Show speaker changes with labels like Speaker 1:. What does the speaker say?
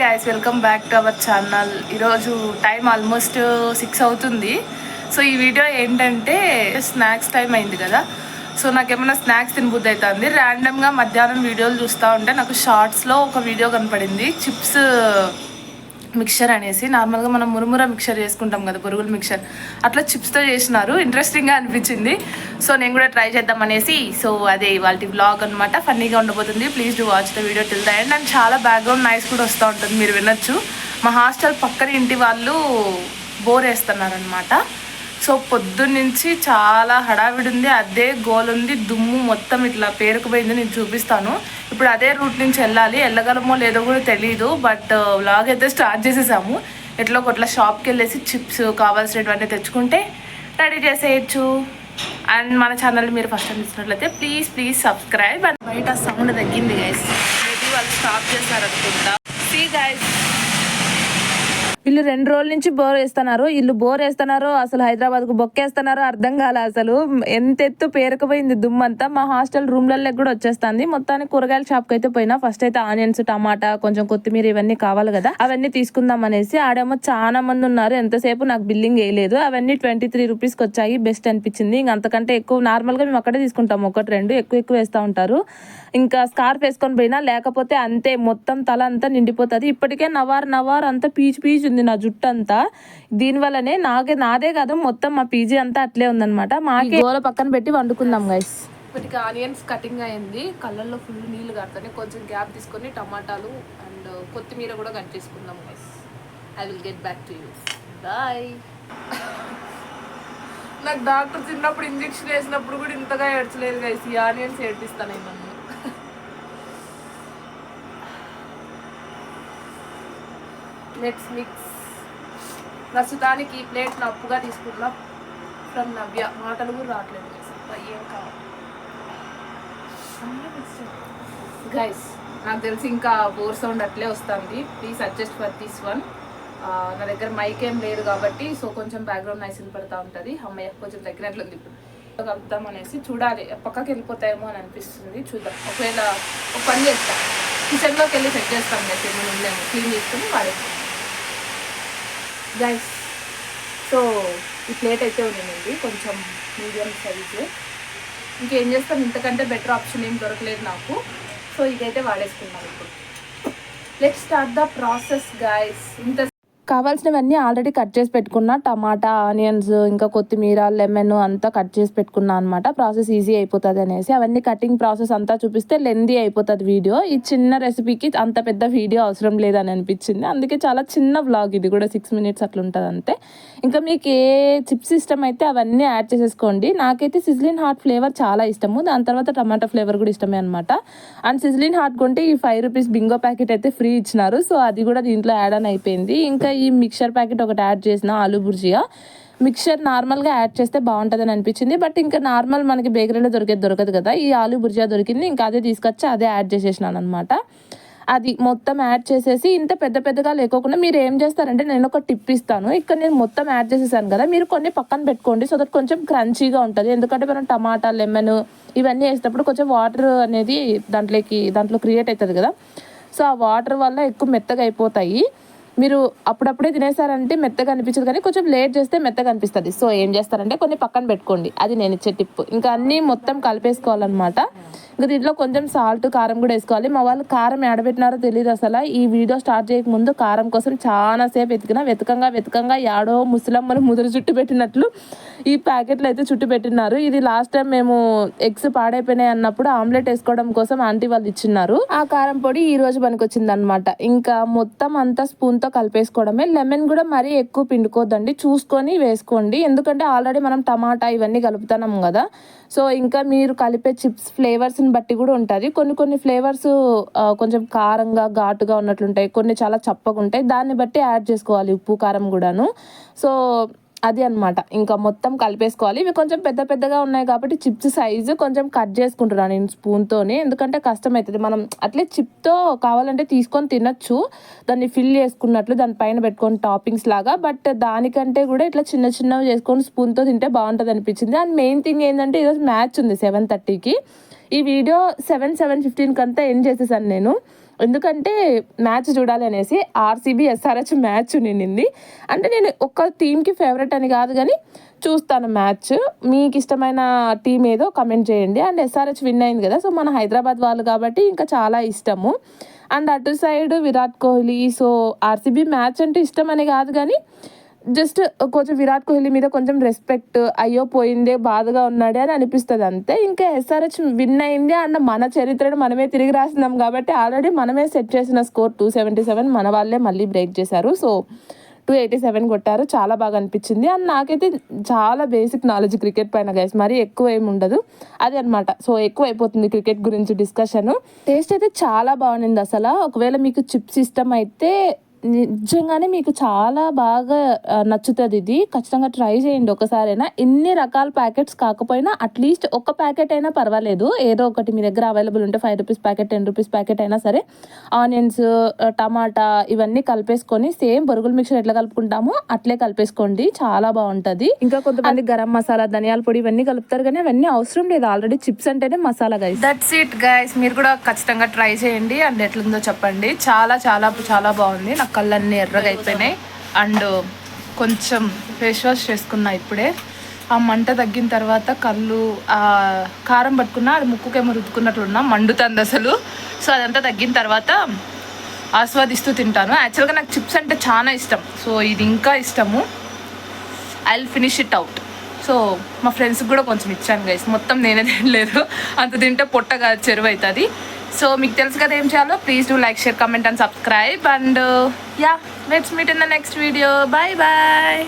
Speaker 1: Guys welcome back to our channel ఈరోజు time almost six అవుతుంది. So ఈ video ఏంటంటే స్నాక్స్ టైం అయింది కదా. సో నాకు ఏమైనా స్నాక్స్ తినబుద్ధి అవుతుంది ర్యాండమ్గా మధ్యాహ్నం వీడియోలు చూస్తూ ఉంటే నాకు షార్ట్స్లో ఒక వీడియో కనపడింది. చిప్స్ మిక్చర్ అనేసి నార్మల్గా మనం మురుముర మిక్చర్ చేసుకుంటాం కదా పురుగుల మిక్చర్. అట్లా చిప్స్తో చేసినారు. ఇంట్రెస్టింగ్గా అనిపించింది. సో నేను కూడా ట్రై చేద్దాం అనేసి సో అదే వాళ్ళ బ్లాగ్ అనమాట ఫన్నీగా ఉండబోతుంది. Please do watch the video till the end and చాలా బ్యాక్గ్రౌండ్ నాయిస్ కూడా వస్తూ ఉంటుంది. మీరు వినొచ్చు. మా హాస్టల్ పక్కన ఇంటి వాళ్ళు బోర్ వేస్తున్నారనమాట సో పొద్దున్నుంచి చాలా హడావిడి ఉంది. అదే గోల్ ఉంది దుమ్ము మొత్తం ఇట్లా పేరుకుపోయింది. నేను చూపిస్తాను. ఇప్పుడు అదే రూట్ నుంచి వెళ్ళాలి. వెళ్ళగలమో లేదో కూడా తెలియదు బట్ వ్లాగ్ అయితే స్టార్ట్ చేసేసాము. ఎట్లా ఒకట్లా షాప్కి వెళ్ళేసి చిప్స్ కావాల్సినటువంటి తెచ్చుకుంటే రెడీ చేసేయచ్చు. అండ్ మన ఛానల్ మీరు ఫస్ట్ టైం ఇచ్చినట్లయితే ప్లీజ్ ప్లీజ్ సబ్స్క్రైబ్ అండ్ బయట సౌండ్ తగ్గింది గైస్ మేబీ వాళ్ళు స్టాప్ చేస్తారనుకుంటా సీ గైస్ వీళ్ళు రెండు రోజుల నుంచి బోర్ వేస్తున్నారు. వీళ్ళు బోర్ వేస్తున్నారు. అసలు హైదరాబాద్కు బొక్కేస్తున్నారు. అర్థం కాలే అసలు. ఎంత ఎత్తు పేరుకుపోయింది దుమ్మంతా. మా హాస్టల్ రూమ్లలో కూడా వచ్చేస్తుంది. మొత్తానికి కూరగాయల షాప్కి అయితే పోయినా. ఫస్ట్ అయితే ఆనియన్స్ టమాటా కొంచెం కొత్తిమీర ఇవన్నీ కావాలి కదా. అవన్నీ తీసుకుందాం అనేసి ఆడేమో చాలా మంది ఉన్నారు. ఎంతసేపు నాకు బిల్లింగ్ వేయలేదు. అవన్నీ ట్వంటీ త్రీ రూపీస్కి వచ్చాయి. బెస్ట్ అనిపించింది. ఇంక అంతకంటే ఎక్కువ నార్మల్గా మేము అక్కడే తీసుకుంటాం. ఒకటి రెండు ఎక్కువ ఎక్కువ వేస్తూ ఉంటారు. ఇంకా స్కార్ఫ్ వేసుకొని పోయినా. లేకపోతే అంతే. మొత్తం తల అంతా నిండిపోతుంది. ఇప్పటికే నవార్ నవార్ అంతా పీచు పీచు ఉంది నా జుట్టు అంతా దీనివల్లనే నాకే నాదే కాదు మొత్తం మా పీజీ అంతా అట్లే ఉందన్నమాట. మాకే గోల పక్కన పెట్టి వండుకుందాం గైస్ ఇప్పటికి ఆనియన్స్ కటింగ్ అయింది. కళ్ళల్లో ఫుల్ నీళ్ళు కడతాను కొంచెం గ్యాప్ తీసుకొని టమాటాలు అండ్ కొత్తిమీర కూడా కట్ చేసుకుందాం guys I will get back to you bye నాకు డాక్టర్ చిన్నప్పుడు ఇంజెక్షన్ వేసినప్పుడు కూడా ఇంతగా ఏడ్చలేదు గైస్ ఈ ఆనియన్స్ ఏడ్పిస్తాను నేను లెట్స్ మిక్స్. ప్రస్తుతానికి ఈ ప్లేట్ అప్పుగా తీసుకున్నాం ఫ్రమ్ నవ్య. మాటలు కూడా రావట్లేదు. ఏం కావాలి? గైస్ నాకు తెలిసి ఇంకా బోర్ సౌండ్ అట్లే వస్తుంది. Please adjust for this one నా దగ్గర మైక్ ఏం లేదు కాబట్టి సో కొంచెం బ్యాక్గ్రౌండ్ నైస్ వినపడతా ఉంటుంది. అమ్మాయి కొంచెం తగ్గినట్లుంది ఇప్పుడు. కలుపుతాం అనేసి చూడాలి. పక్కకి వెళ్ళిపోతాయేమో అని అనిపిస్తుంది. చూద్దాం. ఒకవేళ ఒక పని చేస్తాం. కిచెన్లోకి వెళ్ళి చెక్ చేస్తాం గైస్ ఏమైనా ఉందేమో క్లీన్ చేసుకుని వాడేస్తాం గైస్ సో ఈ ప్లేట్ అయితే ఉండింది కొంచెం మీడియం సైజు ఇంకేం చేస్తాం? ఇంతకంటే బెటర్ ఆప్షన్ ఏం దొరకలేదు నాకు. సో ఇదైతే వాడేసుకున్నాను ఇప్పుడు. Let start the process guys ఇంత కావాల్సినవన్నీ ఆల్రెడీ కట్ చేసి పెట్టుకున్న. టమాటా ఆనియన్స్ ఇంకా కొత్తిమీర లెమన్ అంతా కట్ చేసి పెట్టుకున్నా అనమాట ప్రాసెస్ ఈజీ అయిపోతుంది అనేసి. అవన్నీ కటింగ్ ప్రాసెస్ అంతా చూపిస్తే లెందీ అయిపోతుంది వీడియో. ఈ చిన్న రెసిపీకి అంత పెద్ద వీడియో అవసరం లేదని అనిపించింది. అందుకే చాలా చిన్న వ్లాగ్ ఇది కూడా. సిక్స్ మినిట్స్ అట్లా ఉంటుంది అంతే. ఇంకా మీకు ఏ చిప్స్ ఇష్టం అయితే అవన్నీ యాడ్ చేసేసుకోండి. నాకైతే సిజ్లిన్ హాట్ ఫ్లేవర్ చాలా ఇష్టము. దాని తర్వాత టమాటా ఫ్లేవర్ కూడా ఇష్టమే అనమాట అండ్ సిజ్లిన్ హాట్ కొంటే ఈ ఫైవ్ రూపీస్ బింగో ప్యాకెట్ అయితే ఫ్రీ ఇచ్చినారు. సో అది కూడా దీంట్లో యాడ్ అని అయిపోయింది. ఇంకా ఈ మిక్చర్ ప్యాకెట్ ఒకటి యాడ్ చేసిన ఆలు బుర్జియా. మిక్చర్ నార్మల్గా యాడ్ చేస్తే బాగుంటుందని అనిపించింది. బట్ ఇంకా నార్మల్ మనకి బేకరీలో దొరికేది దొరకదు కదా. ఈ ఆలు బుర్జియా దొరికింది. ఇంకా అదే తీసుకొచ్చి అదే యాడ్ చేసేసినాను అనమాట అది మొత్తం యాడ్ చేసేసి ఇంత పెద్ద పెద్దగా లేకోకుండా మీరు ఏం చేస్తారంటే నేను ఒక టిప్ ఇస్తాను. ఇక్కడ నేను మొత్తం యాడ్ చేసేసాను కదా. మీరు కొన్ని పక్కన పెట్టుకోండి సో దట్ కొంచెం క్రంచీగా ఉంటుంది. ఎందుకంటే మనం టమాటా లెమన్ ఇవన్నీ వేసేటప్పుడు కొంచెం వాటర్ అనేది దాంట్లోకి దాంట్లో క్రియేట్ అవుతుంది కదా. సో ఆ వాటర్ వల్ల ఎక్కువ మెత్తగా అయిపోతాయి. మీరు అప్పుడప్పుడే తినేసారంటే మెత్తగా అనిపించదు కానీ కొంచెం లేట్ చేస్తే మెత్తగా అనిపిస్తుంది. సో ఏం చేస్తారంటే కొన్ని పక్కన పెట్టుకోండి. అది నేను ఇచ్చే టిప్. ఇంకా అన్నీ మొత్తం కలిపేసుకోవాలన్నమాట. ఇంకా దీంట్లో కొంచెం సాల్ట్ కారం కూడా వేసుకోవాలి. మా వాళ్ళు కారం ఏడబెట్టినారో తెలియదు అసలు. ఈ వీడియో స్టార్ట్ చేయక ముందు కారం కోసం చాలా సేపు వెతికిన. వెతకంగా వెతకంగా యాడో ముసలమ్మను ముదురు చుట్టు పెట్టినట్లు ఈ ప్యాకెట్లు అయితే చుట్టు పెట్టినారు ఇది లాస్ట్ టైం మేము ఎగ్స్ పాడైపోయినాయి అన్నప్పుడు ఆమ్లెట్ వేసుకోవడం కోసం ఆంటీ వాళ్ళు ఇచ్చిన్నారు. ఆ కారం పొడి ఈ రోజు పనికొచ్చింది అనమాట ఇంకా మొత్తం అంతా స్పూన్తో తో కలిపేసుకోవడమే. లెమన్ కూడా మరీ ఎక్కువ పిండుకోవద్దండి చూసుకొని వేసుకోండి. ఎందుకంటే ఆల్రెడీ మనం టమాటా ఇవన్నీ కలుపుతున్నాం కదా. సో ఇంకా మీరు కలిపే చిప్స్ ఫ్లేవర్స్ని బట్టి కూడా ఉంటుంది. కొన్ని కొన్ని ఫ్లేవర్స్ కొంచెం కారంగా ఘాటుగా ఉన్నట్లుంటాయి. కొన్ని చాలా చప్పగా ఉంటాయి. దాన్ని బట్టి యాడ్ చేసుకోవాలి ఉప్పు కారం కూడాను. సో అది అన్నమాట. ఇంకా మొత్తం కలిపేసుకోవాలి. ఇవి కొంచెం పెద్ద పెద్దగా ఉన్నాయి కాబట్టి చిప్స్ సైజు కొంచెం కట్ చేసుకుంటున్నాను నేను స్పూన్తోనే ఎందుకంటే కష్టం అవుతుంది మనం అట్లే చిప్తో కావాలంటే తీసుకొని తినచ్చు. దాన్ని ఫిల్ చేసుకున్నట్లు దానిపైన పెట్టుకొని టాపింగ్స్ లాగా. బట్ దానికంటే కూడా ఇట్లా చిన్న చిన్నవి చేసుకొని స్పూన్తో తింటే బాగుంటుంది అనిపించింది. అండ్ మెయిన్ థింగ్ ఏంటంటే ఈరోజు మ్యాచ్ ఉంది సెవెన్ థర్టీకి ఈ వీడియో సెవెన్ సెవెన్ ఫిఫ్టీన్కి అంతా ఎండ్ చేసేసాను నేను. ఎందుకంటే మ్యాచ్ చూడాలి అనేసి ఆర్సీబీ ఎస్ఆర్హెచ్ మ్యాచ్ నిండింది అంటే నేను ఒక్క టీంకి ఫేవరెట్ అని కాదు కానీ చూస్తాను మ్యాచ్. మీకు ఇష్టమైన టీం ఏదో కమెంట్ చేయండి. అండ్ ఎస్ఆర్హెచ్ విన్ అయింది కదా సో మన హైదరాబాద్ వాళ్ళు కాబట్టి ఇంకా చాలా ఇష్టము. అండ్ అటు side Virat Kohli so RCB match అంటే ఇష్టం అని కాదు కానీ జస్ట్ కొంచెం విరాట్ కోహ్లీ మీద కొంచెం రెస్పెక్ట్ అయ్యో పోయిందే బాధగా ఉన్నాడే అని అనిపిస్తుంది అంతే. ఇంకా ఎస్ఆర్హెచ్ విన్ అయింది అన్న మన చరిత్రను మనమే తిరిగి రాసినాం కాబట్టి ఆల్రెడీ మనమే సెట్ చేసిన స్కోర్ టూ సెవెంటీ సెవెన్ మన వాళ్ళే మళ్ళీ బ్రేక్ చేశారు. సో టూ ఎయిటీ సెవెన్ కొట్టారు. చాలా బాగా అనిపించింది. అండ్ నాకైతే చాలా బేసిక్ నాలెడ్జ్ క్రికెట్ పైన గైస్ మరి ఎక్కువ ఏమి ఉండదు. అదే అనమాట సో ఎక్కువ అయిపోతుంది క్రికెట్ గురించి డిస్కషన్ టేస్ట్ అయితే చాలా బాగుంది అసలు. ఒకవేళ మీకు చిప్స్ ఇష్టం అయితే నిజంగానే మీకు చాలా బాగా నచ్చుతుంది ఇది. ఖచ్చితంగా ట్రై చేయండి ఒకసారైనా. ఎన్ని రకాల ప్యాకెట్స్ కాకపోయినా అట్లీస్ట్ ఒక ప్యాకెట్ అయినా పర్వాలేదు. ఏదో ఒకటి మీ దగ్గర అవైలబుల్ ఉంటే five rupees packet ten rupees packet అయినా సరే ఆనియన్స్ టమాటా ఇవన్నీ కలిపేసుకొని సేమ్ బొరుగుల మిక్చర్ ఎట్లా కలుపుకుంటామో అట్లే కలిపేసుకోండి. చాలా బాగుంటుంది. ఇంకా కొంతమంది గరం మసాలా ధనియాల పొడి ఇవన్నీ కలుపుతారు కానీ అవన్నీ అవసరం లేదు. ఆల్రెడీ చిప్స్ అంటేనే masala guys
Speaker 2: that's it guys మీరు కూడా ఖచ్చితంగా ట్రై చేయండి. అండ్ ఎట్లుందో చెప్పండి. చాలా చాలా చాలా బాగుంది. నా కళ్ళన్నీ ఎర్రగా అయిపోయినాయి అండ్ కొంచెం ఫేస్ వాష్ చేసుకున్నా ఇప్పుడే. ఆ మంట తగ్గిన తర్వాత కళ్ళు ఆ కారం పట్టుకున్నా అది ముక్కుకేమో రుద్దుకున్నట్లున్నా మండుతుంది అసలు. సో అదంతా తగ్గిన తర్వాత ఆస్వాదిస్తూ తింటాను. యాక్చువల్గా నాకు చిప్స్ అంటే చాలా ఇష్టం. సో ఇది ఇంకా ఇష్టము. I will finish it out so మా ఫ్రెండ్స్కి కూడా కొంచెం ఇచ్చాను గైస్ మొత్తం నేనే తినలేదు. అంత తింటే పొట్టగా చెరువు అవుతుంది సో మీకు తెలుసు కదా ఏం చేయాలో? Please do like share comment and subscribe and yeah let's meet in the next video bye bye